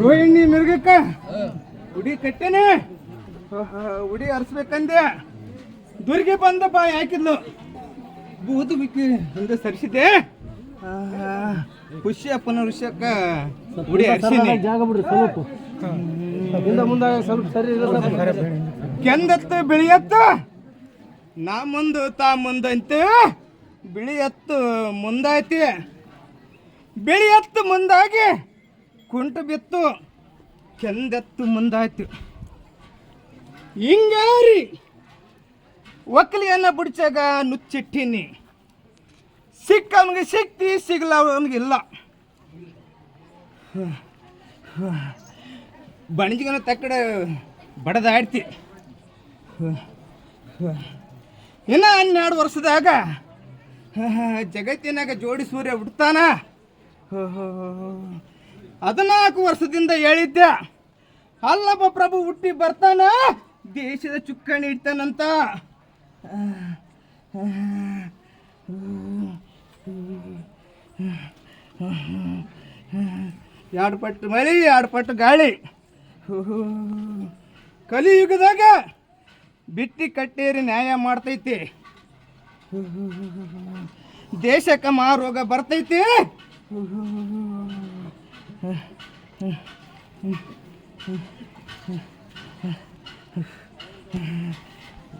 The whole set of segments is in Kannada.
ರೋಹಿಣಿ ಮಿರ್ಗಕ್ಕ ಉಡಿ ಕಟ್ಟೆನೆ. ಉಡಿ ಹರಿಸ್ಬೇಕಂದೆ ದುರ್ಗೆ ಬಂದ ಬಾಯಿ ಹಾಕಿದ್ಲು. ಬೂದು ಬಿಕ್ಕಿ ಹಿಂದೆ ಸರಿಸಿದೆ ಖುಷಿ ಅಪ್ಪನ ವಿಷಯಕ್ಕ ಉಡಿ ಹರಿಸಿನಿ ಜಾಗ ಬಿಡ್ರಿ ಸ್ವಲ್ಪ. ಹಿಂದೆ ಮುಂದೆ ಸ್ವಲ್ಪ ಸರಿ ಕೆಂದತ್ತ ಬಿಳಿಯತ್ತ ನಾ ಮುಂದು ತಾ ಮುಂದಂತೆ. ಬಿಳಿ ಎತ್ತು ಮುಂದಾಯ್ತಿ. ಬಿಳಿ ಎತ್ತು ಮುಂದಾಗಿ ಕುಂಟು ಬಿತ್ತು, ಕೆಂದೆತ್ತು ಮುಂದಾಯ್ತು. ಹಿಂಗಾರಿ ಒಕ್ಕಲಿಯನ್ನ ಬಿಡ್ಸಾಗ ನುಚ್ಚಿಟ್ಟಿನಿ. ಸಿಕ್ಕವನಿಗೆ ಸಿಕ್ತಿ ಸಿಗಲ್ಲ ಅವನಿಗಿಲ್ಲ. ಬಣಜಿಗನ ತಕ್ಕಡ ಬಡದಾಡ್ತಿ. ಇನ್ನ ಹನ್ನೆರಡು ವರ್ಷದಾಗ ಜಗತ್ತಿನಾಗ ಜೋಡಿ ಸೂರ್ಯ ಬಿಡ್ತಾನ ಹದಿನಾಲ್ಕು ವರ್ಷದಿಂದ ಹೇಳಿದ್ದೆ. ಅಲ್ಲಪ್ಪ ಪ್ರಭು ಹುಟ್ಟಿ ಬರ್ತಾನ, ದೇಶದ ಚುಕ್ಕಾಣಿ ಇಡ್ತಾನಂತ. ಎರಡು ಪಟ್ಟು ಮಳೆ, ಎರಡು ಪಟ್ಟು ಗಾಳಿ. ಕಲಿಯುಗದಾಗ ಬಿಟ್ಟಿ ಕಟ್ಟೇರಿ ನ್ಯಾಯ ಮಾಡ್ತೈತಿ. ದೇಶಕ್ಕೆ ಮಾರೋಗ ಬರ್ತೈತಿ.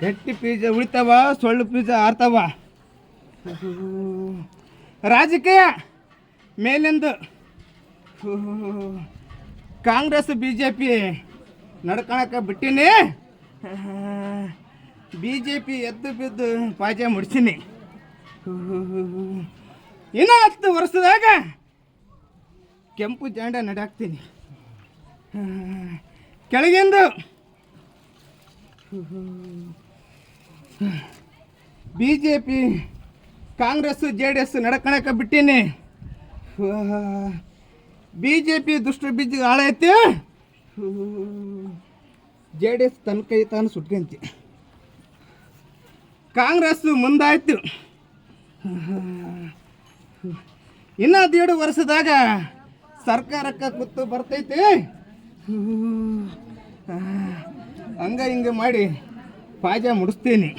ಗಟ್ಟಿ ಪೀಜ ಉಳಿತಾವ, ಸೊಳ್ಳು ಪೀಜ ಆರ್ತಾವ. ರಾಜಕೀಯ ಮೇಲಿಂದು. ಕಾಂಗ್ರೆಸ್ ಬಿ ಜೆ ಪಿ ನಡ್ಕೊಳಕ ಬಿಟ್ಟೀನಿ. ಬಿ ಜೆ ಪಿ ಎದ್ದು ಬಿದ್ದು ಪಾಜೆ ಮುಡ್ಸೀನಿ. ಇನ್ನೂ ಹತ್ತು ವರ್ಷದಾಗ ಕೆಂಪು ಜಾಂಡ ನಡಾಕ್ತೀನಿ. ಕೆಳಗಿಂದು. B J P Congress J D S ನಡ್ಕೊಳಕ ಬಿಟ್ಟೀನಿ. ಬಿ ಜೆ ಪಿ ದುಷ್ಟ ಬೀಜ ಹಾಳೈತಿ ಜೆ ಡಿ ಎಸ್ ತನ್ನ ಕೈ ತಾನು ಸುಟ್ಕೊಂತಿ. ಕಾಂಗ್ರೆಸ್ ಮುಂದಾಯ್ತು. ಇನ್ನೂ ಹದಿನೇಳು ವರ್ಷದಾಗ ಸರ್ಕಾರಕ್ಕೆ ಕುತ್ತು ಬರ್ತೈತಿ. ಹಂಗ ಹಿಂಗೆ ಮಾಡಿ ಪಾಜ ಮುಡಿಸ್ತೀನಿ.